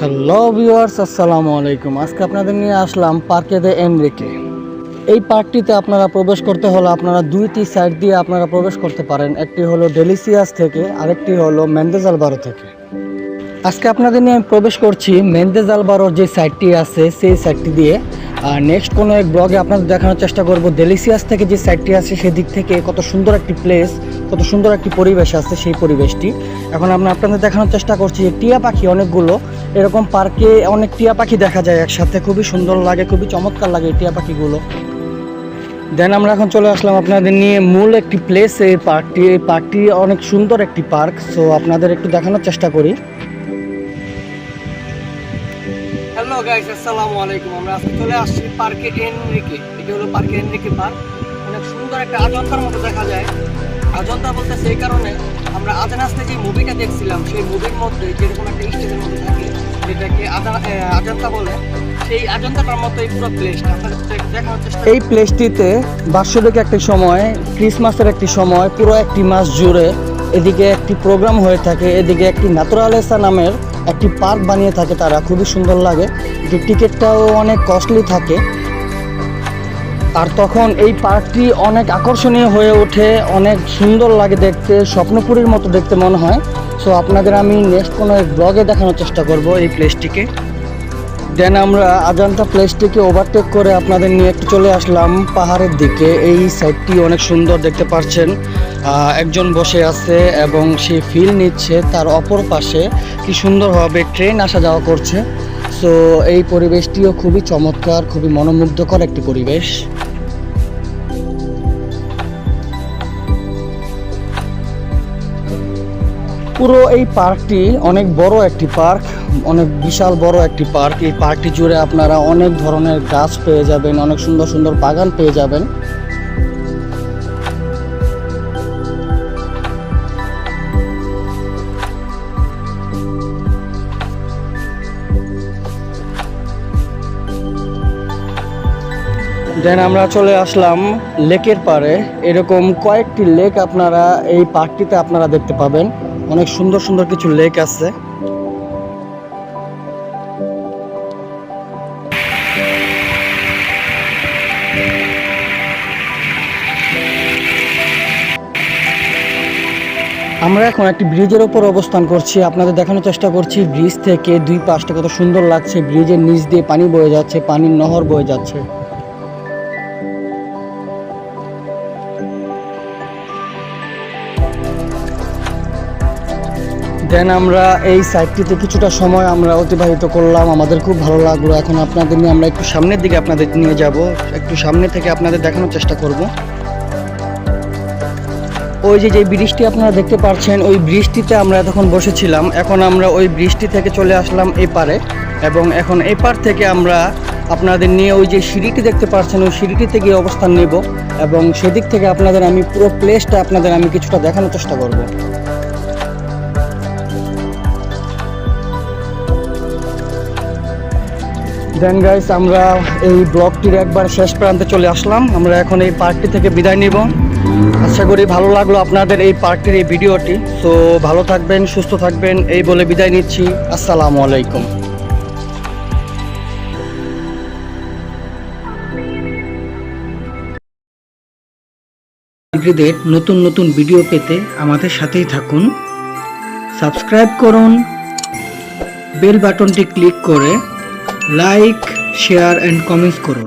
Hello viewers আসসালামু আলাইকুম। আজকে আপনাদের নিয়ে আসলাম পার্কে দে এনরিকে এই পার্কটিতে আপনারা প্রবেশ করতে হলে আপনারা দুইটি সাইড দিয়ে আপনারা প্রবেশ করতে পারেন। একটি হলো ডেলিসিয়াস থেকে, আরেকটি হলো মেন্দেজ আলবারো থেকে। আজকে আপনাদের নিয়ে আমি প্রবেশ করছি মেন্দেজ আলবারোর যে সাইডটি আছে, সেই সাইডটি দিয়ে। আর নেক্সট কোনো এক ব্লগে আপনাদের দেখানোর চেষ্টা করব। ডেলিসিয়াস থেকে যে সাইডটি আছে, সেদিক থেকে কত সুন্দর একটি প্লেস কত সুন্দর একটি পরিবেশ আছে সেই পরিবেশটি। এখন আমরা আপনাদের দেখানোর চেষ্টা করছি যে টিয়া পাখি অনেকগুলো। এরকম পার্কে অনেক টিয়া পাখি দেখা যায় একসাথে। খুবই সুন্দর লাগে, খুবই চমৎকার লাগে এই টিয়া পাখিগুলো। দেন আমরা এখন চলে আসলাম আপনাদের নিয়ে মূল একটি প্লেস এই পার্কটি। এই পার্কটি অনেক সুন্দর একটি পার্ক। সো আপনাদের একটু দেখানোর চেষ্টা করি। আমরা আজকে চলে আসছি পার্কে এনরিকে এটি হলো পার্কে এনরিকে পার্ক অনেক সুন্দর একটা আজন্তার মতো দেখা যায়। আজন্তা বলতে সেই কারণে আমরা আজানাস্তে যে মুভিটা দেখছিলাম, সেই মুভির মধ্যে যেরকম একটা স্টেজের মধ্যে থাকে, যেটাকে আজা- আজন্তা বলে, সেই আজন্তাটার মতো এই পুরো প্লেসটা এই প্লেসটিতে বাৎসরিক একটি সময় ক্রিসমাসের একটি সময়, পুরো একটি মাস জুড়ে এদিকে একটি প্রোগ্রাম হয়ে থাকে, এদিকে একটি ন্যাতুরালেসা নামের একটি পার্ক বানিয়ে থাকে তারা। খুবই সুন্দর লাগে। যে টিকিটটাও অনেক কস্টলি থাকে। আর তখন এই পার্কটি অনেক আকর্ষণীয় হয়ে ওঠে, অনেক সুন্দর লাগে দেখতে, স্বপ্নপুরীর মতো দেখতে মনে হয়। সো আপনাদের আমি নেক্সট কোনো এক ব্লগে দেখানোর চেষ্টা করব এই প্লেসটিকে দেন আমরা আজান্তা প্লেসটিকে ওভারটেক করে আপনাদের নিয়ে একটু চলে আসলাম পাহাড়ের দিকে। এই সাইডটি অনেক সুন্দর দেখতে পাচ্ছেন একজন বসে আছে এবং সে ফিল নিচ্ছে, তার অপর পাশে কি সুন্দরভাবে ট্রেন আসা যাওয়া করছে। সো এই পরিবেশটিও খুবই চমৎকার, খুবই মনোমুগ্ধকর একটি পরিবেশ। পুরো এই পার্কটি অনেক বড় একটি পার্ক, অনেক বিশাল বড় একটি পার্ক। এই পার্কটি জুড়ে আপনারা অনেক ধরনের গাছ পেয়ে যাবেন, অনেক সুন্দর সুন্দর বাগান পেয়ে যাবেন। দেন আমরা চলে আসলাম লেকের পাড়ে। এরকম কয়েকটি লেক আপনারা এই পার্কটিতে আপনারা দেখতে পাবেন। অনেক সুন্দর সুন্দর কিছু লেক আছে। আমরা এখন একটি ব্রিজের ওপর অবস্থান করছি। আপনাদের দেখানোর চেষ্টা করছি, ব্রিজ থেকে দুই পাশটা কত সুন্দর লাগছে। ব্রিজের নিচ দিয়ে পানি বয়ে যাচ্ছে, পানির নহর বয়ে যাচ্ছে। দেন আমরা এই সাইডটিতে কিছুটা সময় আমরা অতিবাহিত করলাম। আমাদের খুব ভালো লাগল। এখন আপনাদের নিয়ে আমরা একটু সামনের দিকে আপনাদের নিয়ে যাব। একটু সামনে থেকে আপনাদের দেখানোর চেষ্টা করব। ওই যে যে ব্রিজটি আপনারা দেখতে পাচ্ছেন ওই ব্রিজটিতে আমরা এতক্ষণ বসেছিলাম। এখন আমরা ওই ব্রিজটি থেকে চলে আসলাম এই পারে এবং এখন এই পার থেকে আমরা আপনাদের নিয়ে ওই যে সিঁড়িটি দেখতে পাচ্ছেন ওই সিঁড়িটিতে গিয়ে অবস্থান নেব এবং সেদিক থেকে আপনাদের আমি পুরো প্লেসটা আপনাদের আমি কিছুটা দেখানোর চেষ্টা করব। দেন গাইস আমরা এই ব্লগটির একবার শেষ প্রান্তে চলে আসলাম। আমরা এখন এই পার্কটি থেকে বিদায় নিব। আশা করি ভালো লাগল আপনাদের এই পার্কটির এই ভিডিওটি। তো ভালো থাকবেন, সুস্থ থাকবেন, এই বলে বিদায় নিচ্ছি। আসসালামু আলাইকুম। আপনাদের নতুন নতুন ভিডিও পেতে আমাদের সাথেই থাকুন। সাবস্ক্রাইব করুন। বেল বাটনটি ক্লিক করে लाइक शेयर एंड कमेंट्स कर